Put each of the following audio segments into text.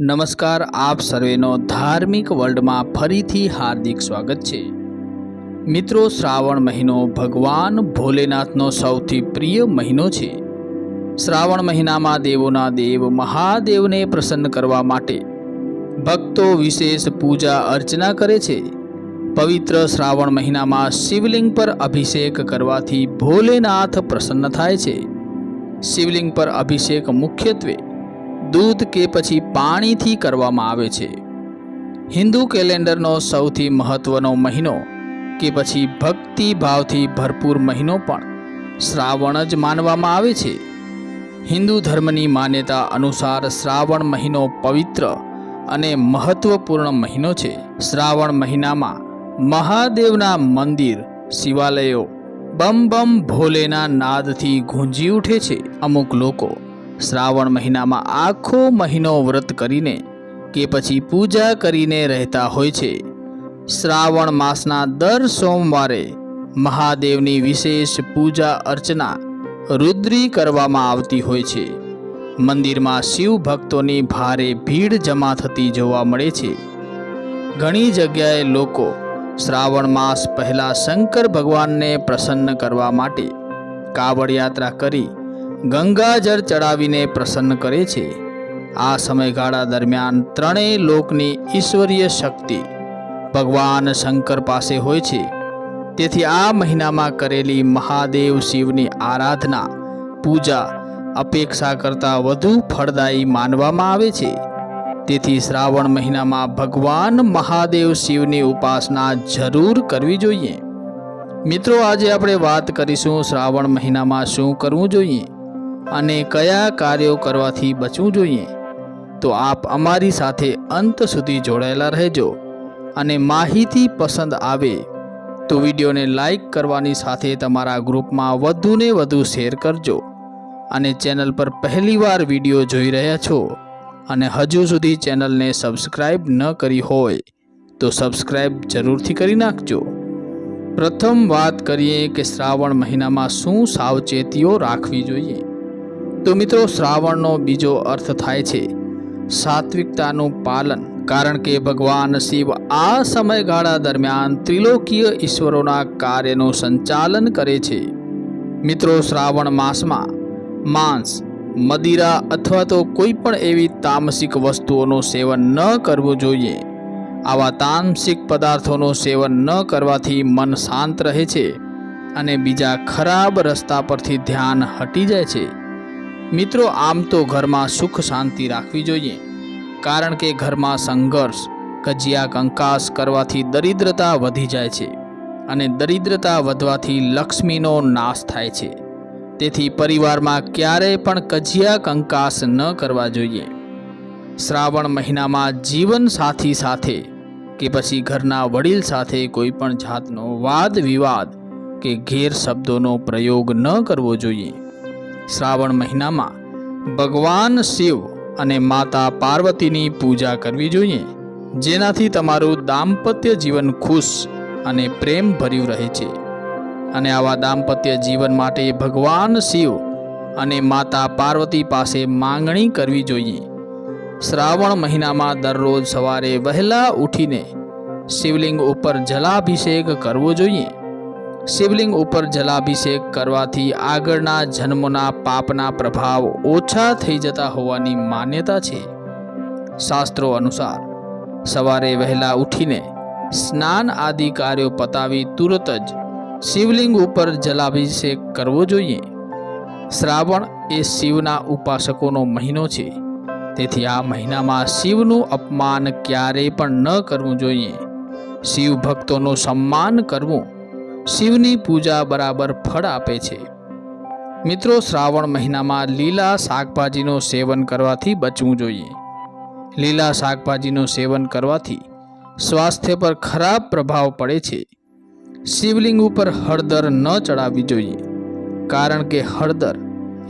નમસ્કાર, આપ સર્વેનો ધાર્મિક વર્લ્ડમાં ફરીથી હાર્દિક સ્વાગત છે. મિત્રો, શ્રાવણ મહિનો ભગવાન ભોલેનાથનો સૌથી પ્રિય મહિનો છે. શ્રાવણ મહિનામાં દેવોના દેવ મહાદેવને પ્રસન્ન કરવા માટે ભક્તો વિશેષ પૂજા અર્ચના કરે છે. પવિત્ર શ્રાવણ મહિનામાં શિવલિંગ પર અભિષેક કરવાથી ભોલેનાથ પ્રસન્ન થાય છે. શિવલિંગ પર અભિષેક મુખ્યત્વે દૂધ કે પછી પાણીથી કરવામાં આવે છે. હિન્દુ કેલેન્ડરનો સૌથી મહત્વનો મહિનો કે પછી ભક્તિ ભાવથી ભરપૂર મહિનો પણ શ્રાવણ જ માનવામાં આવે છે. હિન્દુ ધર્મની માન્યતા અનુસાર શ્રાવણ મહિનો પવિત્ર અને મહત્વપૂર્ણ મહિનો છે. શ્રાવણ મહિનામાં મહાદેવના મંદિર, શિવાલયો બમ બમ ભોલેના નાદથી ગુંજી ઉઠે છે અમુક લોકો. શ્રાવણ મહિનામાં આખો મહિનો વ્રત કરીને કે પછી પૂજા કરીને રહેતા હોય છે. શ્રાવણ માસના દર સોમવારે મહાદેવની વિશેષ પૂજા અર્ચના રુદ્રી કરવામાં આવતી હોય છે. મંદિરમાં શિવ ભક્તોની ભારે ભીડ જમા થતી જોવા મળે છે. ઘણી જગ્યાએ લોકો શ્રાવણ માસ પહેલાં શંકર ભગવાનને પ્રસન્ન કરવા માટે કાવડ યાત્રા કરી ગંગાજળ ચડાવીને પ્રસન્ન કરે છે. આ સમયગાળા દરમિયાન ત્રણેય લોકની ઈશ્વરીય શક્તિ ભગવાન શંકર પાસે હોય છે. તેથી આ મહિનામાં કરેલી મહાદેવ શિવની આરાધના, પૂજા, અપેક્ષા કરતાં વધુ ફળદાયી માનવામાં આવે છે. તેથી શ્રાવણ મહિનામાં ભગવાન મહાદેવ શિવની ઉપાસના જરૂર કરવી જોઈએ. મિત્રો, આજે આપણે વાત કરીશું શ્રાવણ મહિનામાં શું કરવું જોઈએ. અને કયા કાર્યો કરવાથી બચવું જોઈએ, તો આપ અમારી સાથે અંત સુધી જોડાયેલા રહેજો અને માહિતી પસંદ આવે તો વિડીયોને લાઈક કરવાની સાથે તમારા ગ્રુપમાં વધુને વધુ શેર કરજો અને ચેનલ પર પહેલીવાર વીડિયો જોઈ રહ્યા છો અને હજુ સુધી ચેનલને સબસ્ક્રાઈબ ન કરી હોય, તો સબસ્ક્રાઈબ જરૂરથી કરી નાખજો. પ્રથમ વાત કરીએ કે શ્રાવણ મહિનામાં શું સાવચેતીઓ રાખવી જોઈએ. તો મિત્રો શ્રાવણનો બીજો અર્થ થાય છે સાત્વિકતાનું પાલન. કારણ કે ભગવાન શિવ આ સમયગાળા દરમિયાન ત્રિલોકીય ઈશ્વરોના કાર્યનું સંચાલન કરે છે. મિત્રો શ્રાવણ માસમાં માંસ, મદિરા અથવા તો કોઈ પણ એવી તામસિક વસ્તુઓનું સેવન ન કરવું જોઈએ. આવા તામસિક પદાર્થોનું સેવન ન કરવાથી મન શાંત રહે છે અને બીજા ખરાબ રસ્તા પરથી ધ્યાન હટી જાય છે. મિત્રો, આમ તો ઘરમાં સુખ શાંતિ રાખવી જોઈએ. કારણ કે ઘરમાં સંઘર્ષ, કજિયા કંકાસ કરવાથી દરિદ્રતા વધી જાય છે અને દરિદ્રતા વધવાથી લક્ષ્મીનો નાશ થાય છે. તેથી પરિવારમાં ક્યારેય પણ કજિયા કંકાસ ન કરવા જોઈએ. શ્રાવણ મહિનામાં જીવન સાથી સાથે કે પછી ઘરના વડીલ સાથે કોઈ પણ જાતનો વાદ વિવાદ કે ઘેર શબ્દોનો પ્રયોગ ન કરવો જોઈએ. શ્રાવણ મહિનામાં ભગવાન શિવ અને માતા પાર્વતીની પૂજા કરવી જોઈએ, જેનાથી તમારું દાંપત્ય જીવન ખુશ અને પ્રેમ ભર્યું રહે છે. અને આવા દાંપત્ય જીવન માટે ભગવાન શિવ અને માતા પાર્વતી પાસે માંગણી કરવી જોઈએ. શ્રાવણ મહિનામાં દરરોજ સવારે વહેલા ઉઠીને શિવલિંગ ઉપર જલાભિષેક કરવો જોઈએ. શિવલિંગ ઉપર જલાભિષેક કરવાથી આગળના જન્મના પાપના પ્રભાવ ઓછા થઈ જતા હોવાની માન્યતા છે. શાસ્ત્રો અનુસાર, સવારે વહેલા ઉઠીને સ્નાન આદિ કાર્યો પતાવી તુરત જ શિવલિંગ ઉપર જલાભિષેક કરવો જોઈએ. શ્રાવણ એ શિવના ઉપાસકોનો મહિનો છે. તેથી આ મહિનામાં શિવનું અપમાન ક્યારેય પણ ન કરવું જોઈએ. શિવ ભક્તોનું સન્માન કરવું શિવની પૂજા બરાબર ફળ આપે છે. મિત્રો, શ્રાવણ મહિનામાં લીલા શાકભાજીનું સેવન કરવાથી બચવું જોઈએ. લીલા શાકભાજીનું સેવન કરવાથી સ્વાસ્થ્ય પર ખરાબ પ્રભાવ પડે છે. શિવલિંગ ઉપર હળદર ન ચડાવવી જોઈએ, કારણ કે હળદર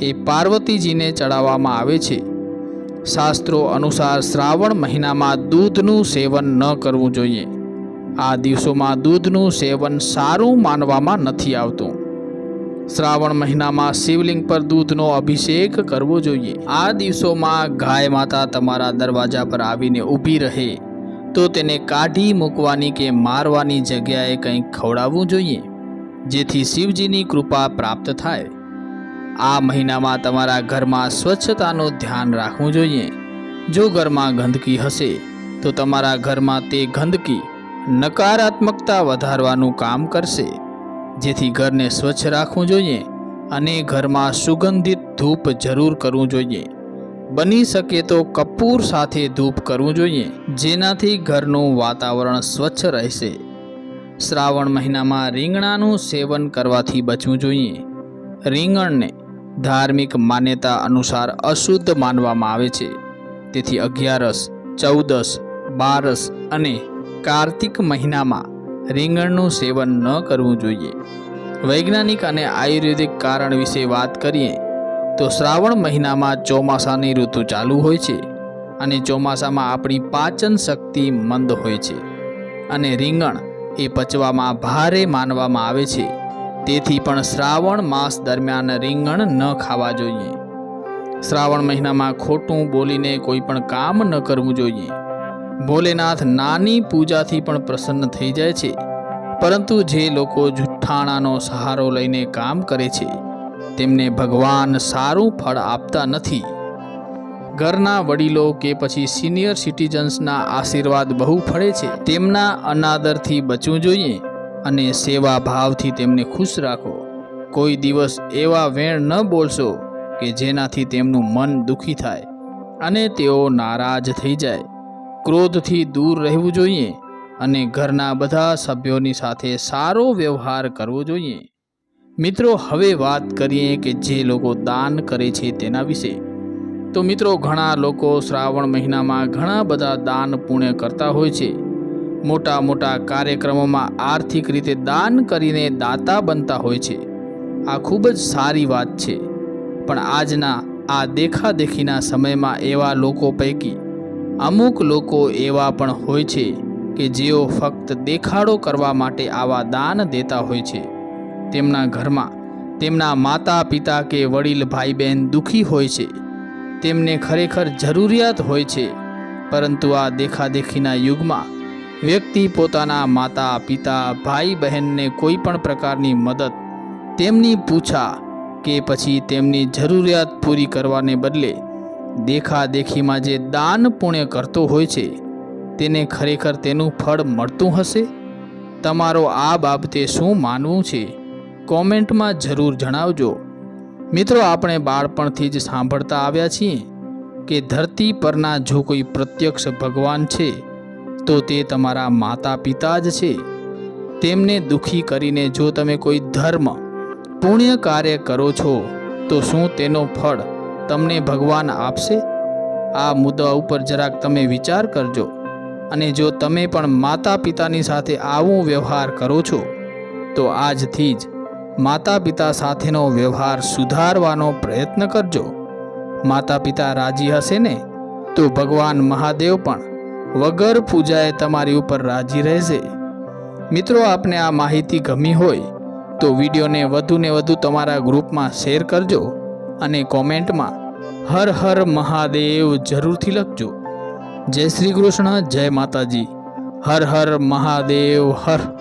એ પાર્વતીજીને ચડાવવામાં આવે છે. શાસ્ત્રો અનુસાર શ્રાવણ મહિનામાં દૂધનું સેવન ન કરવું જોઈએ. આ દિવસોમાં દૂધનું સેવન સારું માનવામાં નથી આવતું. શ્રાવણ મહિનામાં શિવલિંગ પર દૂધનો અભિષેક કરવો જોઈએ. આ દિવસોમાં ગાય માતા તમારા દરવાજા પર આવીને ઊભી રહે. તો તેને કાઢી મૂકવાની કે મારવાની જગ્યાએ કંઈક ખવડાવવું જોઈએ, જેથી શિવજીની કૃપા પ્રાપ્ત થાય. આ મહિનામાં તમારા ઘરમાં સ્વચ્છતાનું ધ્યાન રાખવું જોઈએ. જો ઘરમાં ગંદકી હશે, તો તમારા ઘરમાં તે ગંદકી નકારાત્મકતા વધારવાનું કામ કરશે. જેથી ઘરને સ્વચ્છ રાખવું જોઈએ અને ઘરમાં સુગંધિત ધૂપ જરૂર કરવું જોઈએ. બની શકે તો કપૂર સાથે ધૂપ કરવું જોઈએ, જેનાથી ઘરનું વાતાવરણ સ્વચ્છ રહેશે. શ્રાવણ મહિનામાં રીંગણાનું સેવન કરવાથી બચવું જોઈએ. રીંગણને ધાર્મિક માન્યતા અનુસાર અશુદ્ધ માનવામાં આવે છે. તેથી અગિયારસ, ચૌદસ, બારસ અને કાર્તિક મહિનામાં રીંગણનું સેવન ન કરવું જોઈએ. વૈજ્ઞાનિક અને આયુર્વેદિક કારણ વિશે વાત કરીએ, તો શ્રાવણ મહિનામાં ચોમાસાની ઋતુ ચાલુ હોય છે અને ચોમાસામાં આપણી પાચન શક્તિ મંદ હોય છે અને રીંગણ એ પચવામાં ભારે માનવામાં આવે છે. તેથી પણ શ્રાવણ માસ દરમિયાન રીંગણ ન ખાવા જોઈએ. શ્રાવણ મહિનામાં ખોટું બોલીને કોઈ પણ કામ ન કરવું જોઈએ. ભોલેનાથ નાની પૂજાથી પણ પ્રસન્ન થઈ જાય છે. પરંતુ જે લોકો જુઠ્ઠાણાનો સહારો લઈને કામ કરે છે, તેમને ભગવાન સારું ફળ આપતા નથી. ઘરના વડીલો કે પછી સિનિયર સિટીઝન્સના આશીર્વાદ બહુ ફળે છે. તેમના અનાદરથી બચવું જોઈએ અને સેવા ભાવથી તેમને ખુશ રાખો. કોઈ દિવસ એવા વેણ ન બોલશો કે જેનાથી તેમનું મન દુખી થાય અને તેઓ નારાજ થઈ જાય. ક્રોધથી દૂર રહેવું જોઈએ અને ઘરના બધા સભ્યોની સાથે સારો વ્યવહાર કરવો જોઈએ. મિત્રો, હવે વાત કરીએ કે જે લોકો દાન કરે છે તેના વિશે. તો મિત્રો, ઘણા લોકો શ્રાવણ મહિનામાં ઘણા બધા દાન પુણ્ય કરતા હોય છે. મોટા મોટા કાર્યક્રમોમાં આર્થિક રીતે દાન કરીને દાતા બનતા હોય છે. આ ખૂબ જ સારી વાત છે. પણ આજના આ દેખાદેખીના સમયમાં એવા લોકો પૈકી અમુક લોકો એવા પણ હોય છે કે જેઓ ફક્ત દેખાડો કરવા માટે આવા દાન દેતા હોય છે. તેમના ઘરમાં તેમના માતા પિતા કે વડીલ ભાઈ બહેન દુઃખી હોય છે. તેમને ખરેખર જરૂરિયાત હોય છે. પરંતુ આ દેખાદેખીના યુગમાં વ્યક્તિ પોતાના માતા પિતા ભાઈ બહેનને કોઈ પણ પ્રકારની મદદ, તેમની પૂછા કે પછી તેમની જરૂરિયાત પૂરી કરવાને બદલે દેખાદેખીમાં જે દાન પુણ્ય કરતો હોય છે, તેને ખરેખર તેનું ફળ મળતું હશે? તમારો આ બાબતે શું માનવું છે? કોમેન્ટમાં જરૂર જણાવજો. મિત્રો, આપણે બાળપણથી જ સાંભળતા આવ્યા છીએ કે ધરતી પરના જો કોઈ પ્રત્યક્ષ ભગવાન છે, તો તે તમારા માતા પિતા જ છે. તેમને દુખી કરીને જો તમે કોઈ ધર્મ, પુણ્ય કાર્ય કરો છો, તો શું તેનો ફળ તમને ભગવાન આપશે? આ મુદ્દા ઉપર જરાક તમે વિચાર કરજો. અને જો તમે પણ માતા પિતાની સાથે આવો વ્યવહાર કરો છો, તો આજથી જ માતા પિતા સાથેનો વ્યવહાર સુધારવાનો પ્રયત્ન કરજો. માતા પિતા રાજી હશે ને, તો ભગવાન મહાદેવ પણ વગર પૂજાએ તમારી ઉપર રાજી રહેશે. મિત્રો, આપને આ માહિતી ગમી હોય, તો વિડીયોને વધુને વધુ તમારા ગ્રુપમાં શેર કરજો. અને કોમેન્ટમાં, હર હર મહાદેવ જરૂરથી લખજો. જય શ્રી કૃષ્ણ, જય માતાજી. હર હર મહાદેવ, હર.